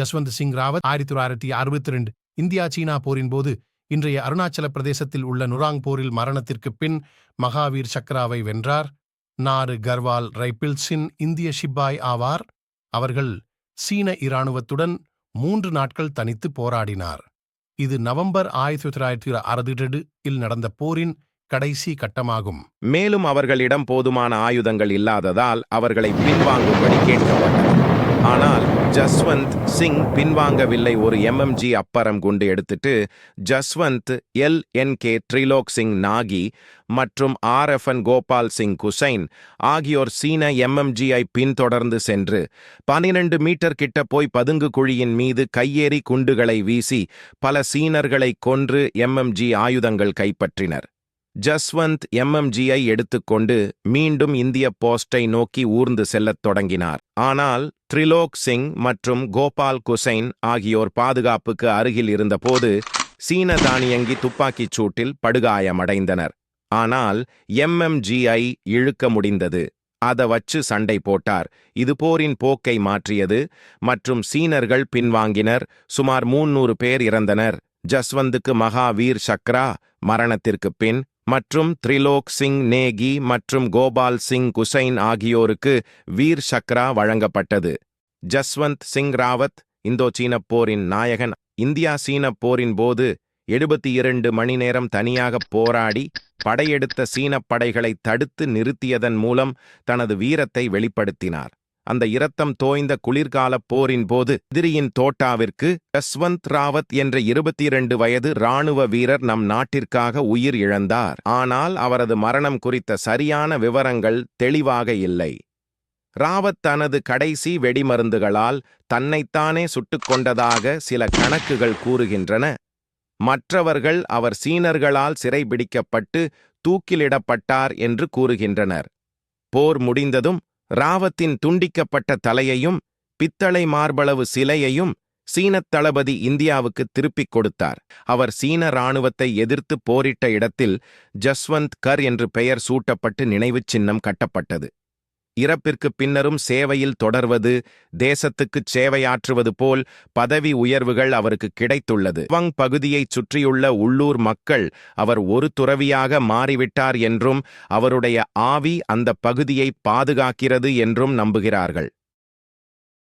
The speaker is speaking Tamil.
ஜஸ்வந்த் சிங் ராவத் ஆயிரத்தி தொள்ளாயிரத்தி அறுபத்தி ரெண்டு இந்தியா சீனா போரின் போது இன்றைய அருணாச்சல பிரதேசத்தில் உள்ள நுராங் போரில் மரணத்திற்கு பின் மகாவீர் சக்ராவை வென்றார். நாறு கர்வால் ரைபிள்ஸின் இந்திய ஷிப்பாய் ஆவார். அவர்கள் சீன இராணுவத்துடன் மூன்று நாட்கள் தனித்து போராடினார். இது நவம்பர் ஆயிரத்தி தொள்ளாயிரத்தி அறுபது இல் நடந்த போரின் கடைசி கட்டமாகும். மேலும் அவர்களிடம் போதுமான ஆயுதங்கள் இல்லாததால் அவர்களை பின்வாங்கும்படி கேட்கப்பட்டது. ஆனால் ஜஸ்வந்த் சிங் பின்வாங்கவில்லை. ஒரு எம்எம்ஜி அப்பறம் குண்டு எடுத்துட்டு Jaswant L. N. K. Trilok Singh Nagi மற்றும் R. F. N. Gopal Singh Gusain ஆகியோர் சீன எம்எம்ஜியை பின்தொடர்ந்து சென்று பனிரெண்டு மீட்டர் கிட்ட போய் பதுங்கு குழியின் மீது கையேறி குண்டுகளை வீசி பல சீனர்களை கொன்று எம்எம்ஜி ஆயுதங்கள் கைப்பற்றினர். ஜஸ்வந்த் எம்எம்ஜியை எடுத்துக்கொண்டு மீண்டும் இந்திய போஸ்டை நோக்கி ஊர்ந்து செல்லத் தொடங்கினார். ஆனால் த்ரிலோக் சிங் மற்றும் கோபால் குசைன் ஆகியோர் பாதுகாப்புக்கு அருகில் இருந்தபோது சீன தானியங்கி துப்பாக்கிச் சூட்டில் படுகாயமடைந்தனர். ஆனால் எம்எம்ஜிஐ இழுக்க முடிந்தது. அத வச்சு சண்டை போட்டார். இது போரின் போக்கை மாற்றியது. மற்றும் சீனர்கள் பின்வாங்கினர். சுமார் மூன்னூறு பேர் இறந்தனர். ஜஸ்வந்துக்கு மகாவீர் சக்ரா மரணத்திற்குப் பின் மற்றும் த்ரிலோக் சிங் நேகி மற்றும் கோபால் சிங் குசைன் ஆகியோருக்கு வீர் சக்ரா வழங்கப்பட்டது. ஜஸ்வந்த் சிங் ராவத் இந்தோ சீனப் போரின் நாயகன். இந்தியா சீனப் போரின் போது எழுபத்தி இரண்டு மணி நேரம் தனியாக போராடி படையெடுத்த சீனப் படைகளை தடுத்து நிறுத்தியதன் மூலம் தனது வீரத்தை வெளிப்படுத்தினார். அந்த இரத்தம் தோய்ந்த குளிர்காலப் போரின் போது எதிரியின் தோட்டாவிற்கு ஜஸ்வந்த் ராவத் என்ற இருபத்தி இரண்டு வயது இராணுவ வீரர் நம் நாட்டிற்காக உயிர் இழந்தார். ஆனால் அவரது மரணம் குறித்த சரியான விவரங்கள் தெளிவாக இல்லை. ராவத் தனது கடைசி வெடிமருந்துகளால் தன்னைத்தானே சுட்டுக் கொண்டதாக சில கணக்குகள் கூறுகின்றன. மற்றவர்கள் அவர் சீனர்களால் சிறைபிடிக்கப்பட்டு தூக்கிலிடப்பட்டார் என்று கூறுகின்றனர். போர் முடிந்ததும் ராவத்தின் துண்டிக்கப்பட்ட தலையையும் பித்தளை மார்பளவு சிலையையும் சீனத் தளபதி இந்தியாவுக்கு திருப்பிக் கொடுத்தார். அவர் சீன இராணுவத்தை எதிர்த்து போரிட்ட இடத்தில் ஜஸ்வந்த் கர் என்று பெயர் சூட்டப்பட்டு நினைவுச் சின்னம் கட்டப்பட்டது. இறப்பிற்குப் பின்னரும் சேவையில் தொடர்வது தேசத்துக்குச் சேவையாற்றுவது போல் பதவி உயர்வுகள் அவருக்கு கிடைத்துள்ளது. வங் பகுதியைச் சுற்றியுள்ள உள்ளூர் மக்கள் அவர் ஒரு துறவியாக மாறிவிட்டார் என்றும் அவருடைய ஆவி அந்த பகுதியை பாதுகாக்கிறது என்றும் நம்புகிறார்கள்.